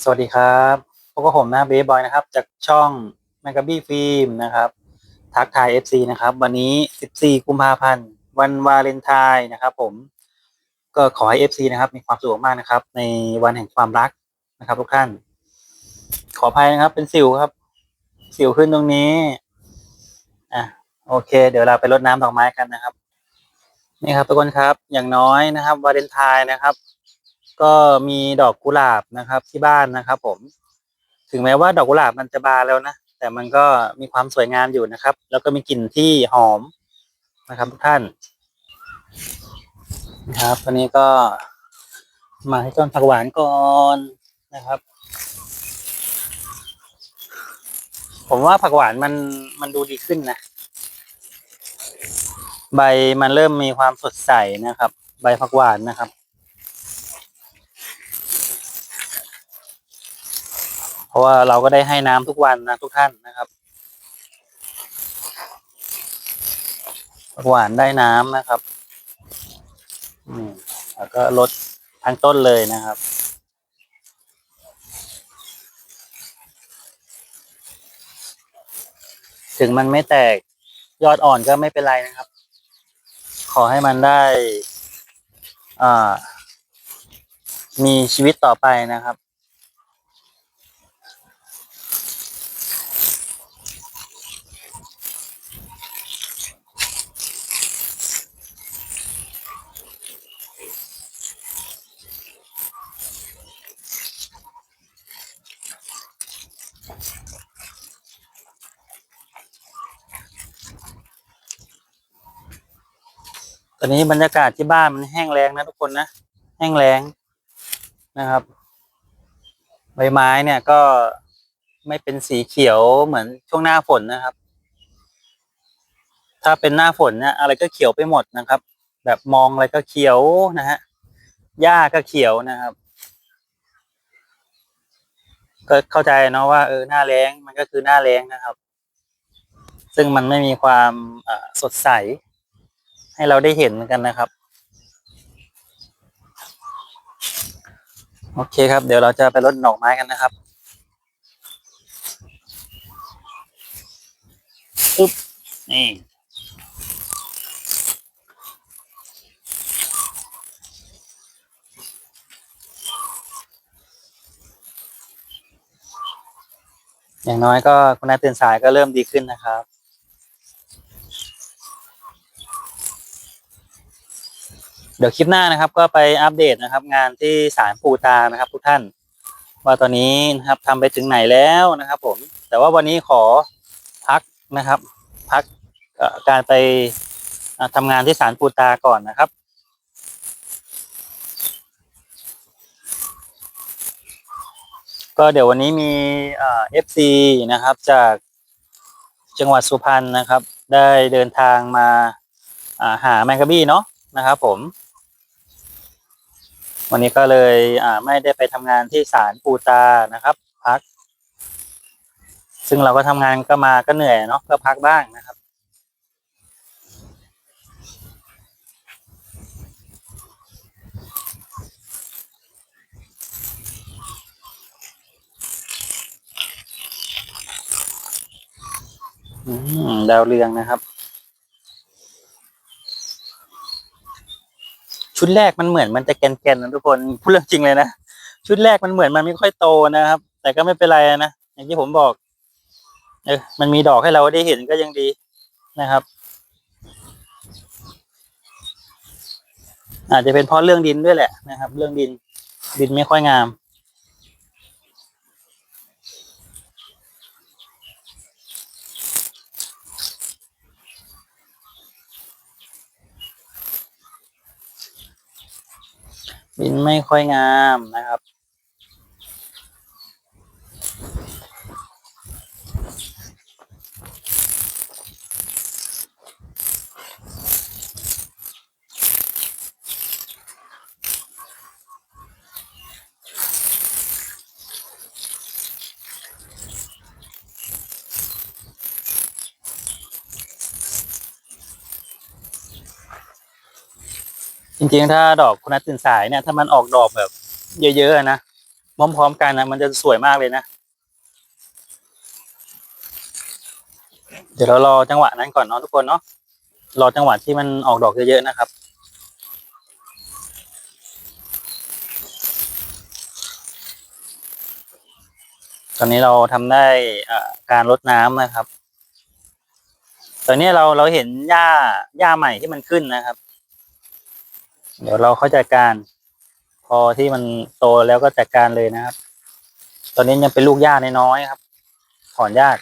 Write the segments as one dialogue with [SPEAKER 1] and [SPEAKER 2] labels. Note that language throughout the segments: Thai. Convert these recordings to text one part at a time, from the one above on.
[SPEAKER 1] สวัสดีครับพบกับผมนะเบย์บอยนะครับ จากช่อง m a g a b y Film นะครับ ทักทาย FC นะครับ วันนี้ 14 กุมภาพันธ์ วันวาเลนไทน์นะครับผม ก็ขอให้ FC นะครับ มีความสุขมากนะครับ ในวันแห่งความรักนะครับ ทุกท่าน ขออภัยนะครับ เป็นสิวครับ สิวขึ้นตรงนี้ อะ โอเค เดี๋ยวเราไปรดน้ำดอกไม้กันนะครับ นี่ครับทุกคนครับ อย่างน้อยนะครับ วาเลนไทน์นะครับ ก็มีดอกกุหลาบนะครับที่บ้านนะครับ ผม ถึงแม้ว่าดอกกุหลาบมันจะบานแล้วนะแต่มันก็มีความสวยงามอยู่นะครับ แล้วก็มีกลิ่นที่หอมนะครับทุกท่านนะครับวันนี้ก็มาให้ต้นผักหวานก่อนนะครับ ผมว่าผักหวานมันมันดูดีขึ้นนะใบมันเริ่มมีความสดใสนะครับ ใบผักหวานนะครับ เพราะว่าเราก็ได้ให้น้ำทุกวันนะทุกท่านนะครับหวานได้น้ำนะครับอืมแล้วก็ลดทั้งต้นเลยนะครับ ถึงมันไม่แตกยอดอ่อนก็ไม่เป็นไรนะครับ ขอให้มันได้ อ่า มีชีวิตต่อไปนะครับ อนนี้บรรยากาศที่บ้านมันแห้งแล้งนะทุกคนนะ แห้งแล้งนะครับ ใบไม้เนี่ยก็ไม่เป็นสีเขียวเหมือนช่วงหน้าฝนนะครับ ถ้าเป็นหน้าฝนเนี่ยอะไรก็เขียวไปหมดนะครับ แบบมองอะไรก็เขียวนะฮะหญ้าก็เขียวนะครับ ก็เข้าใจเนาะว่าเออหน้าแล้งมันก็คือหน้าแล้งนะครับ ซึ่งมันไม่มีความสดใส ให้เราได้เห็นกันนะครับ โอเคครับ เดี๋ยวเราจะไปรดดอกไม้กันนะครับอึ๊บนี่อย่างน้อยก็คุณนายตื่นสายก็เริ่มดีขึ้นนะครับ ดี๋ยวคลิปหน้านะครับ ก็ไปอัปเดตนะครับ งานที่ศาลปูตานะครับ ทุกท่าน ว่าตอนนี้นะครับทำไปถึงไหนแล้วนะครับ ผม แต่ว่าวันนี้ขอพักนะครับ พักการไปอ่าทำงานที่ศาลปูตาก่อนนะครับก็เดี๋ยววันนี้มีเอฟซีนะครับ จากจังหวัดสุพรรณนะครับ ได้เดินทางมาาหาแมงกะบี้เนาะนะครับผม วันนี้ก็เลยอ่าไม่ได้ไปทำงานที่ศาลปูตานะครับ พัก ซึ่งเราก็ทำงานก็มาก็เหนื่อยเนาะก็พักบ้างนะครับ อืมดาวเรืองนะครับ ชุดแรกมันเหมือนมันจะแกนๆนะทุกคนพูดเรื่องจริงเลยนะชุดแรกมันเหมือนมันไม่ค่อยโตนะครับ แต่ก็ไม่เป็นไรนะอย่างที่ผมบอก เออมันมีดอกให้เราได้เห็นก็ยังดีนะครับ อาจจะเป็นเพราะเรื่องดินด้วยแหละนะครับ เรื่องดินดินไม่ค่อยงาม ดินไม่ค่อยงามนะครับ จริงๆ ถ้าดอกคุณนัทตื่นสายเนี่ยถ้ามันออกดอกแบบ เยอะๆอะนะพร้อมๆกันนะมันจะสวยมากเลยนะเดี๋ยวเรารอจังหวะนั้นก่อนเนาะทุกคนเนาะรอจังหวะที่มันออกดอกเยอะๆนะครับตอนนี้เราทำได้การลดน้ำนะครับ ตอนนี้เราเราเห็นหญ้าหญ้าใหม่ที่มันขึ้นนะครับ เดี๋ยวเราเข้าจัดการ พอที่มันโตแล้วก็จัดการเลยนะครับ ตอนนี้ยังเป็นลูกหญ้าน้อยๆครับ ถอนยาก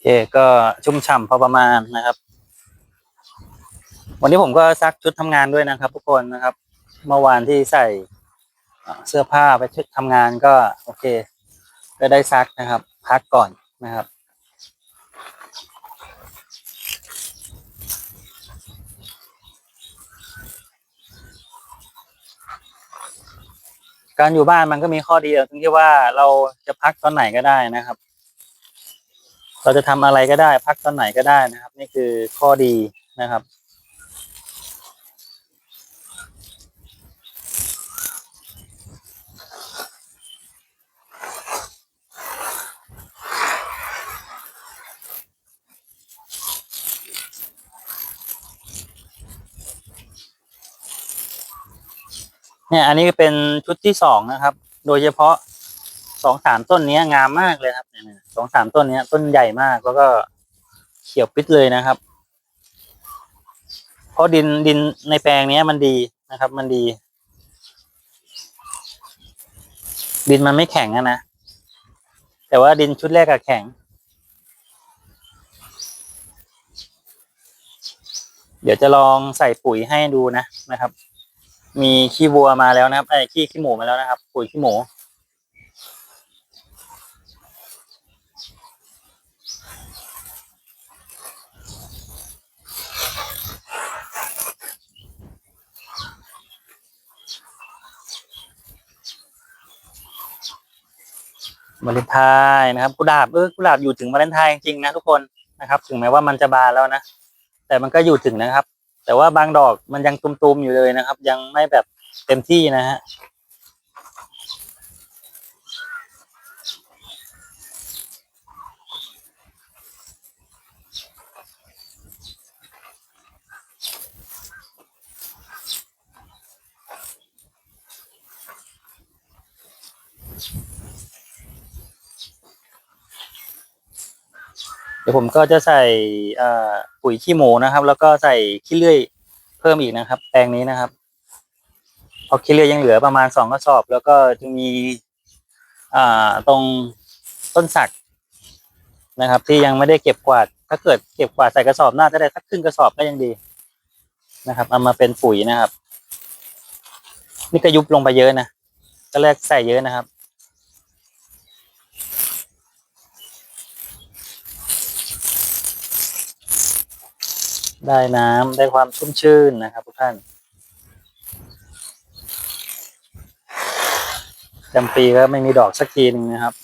[SPEAKER 1] เคก็ชุ่มฉ่ำพอประมาณนะครับ วันนี้ผมก็ซักชุดทำงานด้วยนะครับ ทุกคนนะครับ เมื่อวานที่ใส่เสื้อผ้าไปชุดทำงานก็โอเค ก็ได้ซักนะครับ พักก่อนนะครับการอยู่บ้านมันก็มีข้อดีตรงที่ว่าเราจะพักตอนไหนก็ได้นะครับ เราจะทำอะไรก็ได้ พักตอนไหนก็ได้นะครับ นี่คือข้อดีนะครับเนี่ยอันนี้เป็นชุดที่สองนะครับ โดยเฉพาะสองสามต้นนี้งามมากเลยครับ สองสามต้นเนี้ย ต้นใหญ่มากแล้วก็เขียวปิดเลยนะครับ เพราะดินดินในแปลงเนี้ยมันดีนะครับ มันดี ดินมันไม่แข็งอะนะ แต่ว่าดินชุดแรกอะแข็ง เดี๋ยวจะลองใส่ปุ๋ยให้ดูนะนะครับ มีขี้วัวมาแล้วนะครับไอ้ขี้ขี้หมูมาแล้วนะครับ ปุ๋ยขี้หมู วาเลนไทน์นะครับกุหลาบเออกุหลาบอยู่ถึงวาเลนไทน์จริงๆนะทุกคนนะครับ ถึงแม้ว่ามันจะบานแล้วนะแต่มันก็อยู่ถึงนะครับ แต่ว่าบางดอกมันยังตุมๆอยู่เลยนะครับ ยังไม่แบบเต็มที่นะฮะ เดี๋ยวผมก็จะใส่ปุ๋ยขี้หมูนะครับ แล้วก็ใส่ขี้เลื่อยเพิ่มอีกนะครับ แปลงนี้นะครับพราะขี้เลื่อยยังเหลือประมาณสองกระสอบ แล้วก็จะมีตรงต้นสักนะครับ ที่ยังไม่ได้เก็บกวาด ถ้าเกิดเก็บกวาดใส่กระสอบหน่าจะได้สักครึ่งกระสอบก็ยังดีนะครับ เอามาเป็นปุ๋ยนะครับ นี่ก็ยุบลงไปเยอะนะก็แรกใส่เยอะนะครับ ได้น้ำได้ความชุ่มชื่นนะครับทุกท่านจำปีก็ไม่มีดอกสักทีหนึงนะครับ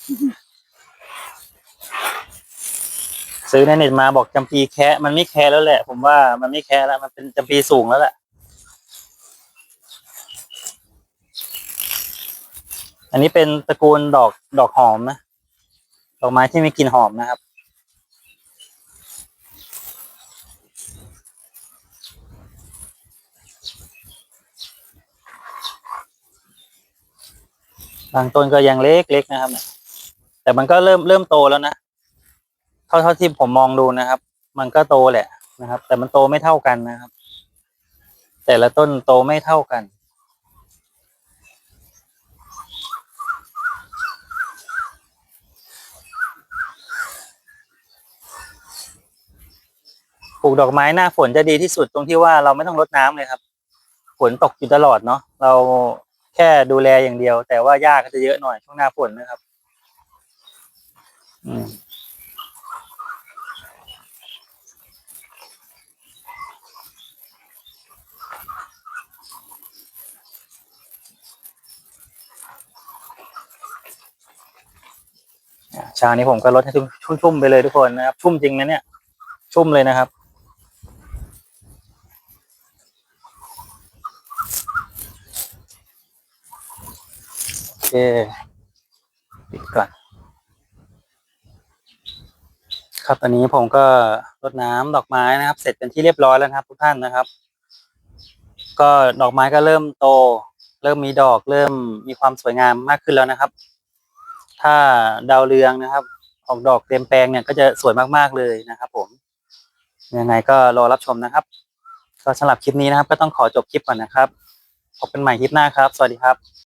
[SPEAKER 1] ซื้อในเน็ตมาบอกจำปีแคะมันไม่แคะแล้วแหละ ผมว่ามันไม่แคะแล้วมันเป็นจำปีสูงแล้วแหละอันนี้เป็นตระกูลดอกดอกหอมนะดอกไม้ที่มีกลิ่นหอมนะครับ บางต้นก็ยังเล็กๆนะครับ แต่มันก็เริ่มเริ่มโตแล้วนะ เท่าเท่าที่ผมมองดูนะครับ มันก็โตแหละนะครับ แต่มันโตไม่เท่ากันนะครับ แต่ละต้นโตไม่เท่ากันปลูกดอกไม้หน้าฝนจะดีที่สุดตรงที่ว่าเราไม่ต้องรดน้ำเลยครับ ฝนตกอยู่ตลอดเนาะเรา แค่ดูแลอย่างเดียว แต่ว่าหญ้าก็จะเยอะหน่อยช่วงหน้าฝนนะครับ อืมอะเช้านี้ผมก็ลดให้ชุ่มๆไปเลยทุกคนนะครับ ชุ่มจริงนะเนี่ย ชุ่มเลยนะครับ เคปิดก่อน ครับตอนนี้ผมก็รดน้ำดอกไม้นะครับ เสร็จเป็นที่เรียบร้อยแล้วนะครับ ทุกท่านนะครับ ก็ดอกไม้ก็เริ่มโต เริ่มมีดอกเริ่มมีความสวยงามมากขึ้นแล้วนะครับ ถ้าดาวเรืองนะครับ ออกดอกเต็มแปลงเนี่ยก็จะสวยมากๆเลยนะครับ ผมยังไงก็รอรับชมนะครับ ก็สำหรับคลิปนี้นะครับ ก็ต้องขอจบคลิปก่อนนะครับพบกันใหม่คลิปหน้าครับ สวัสดีครับ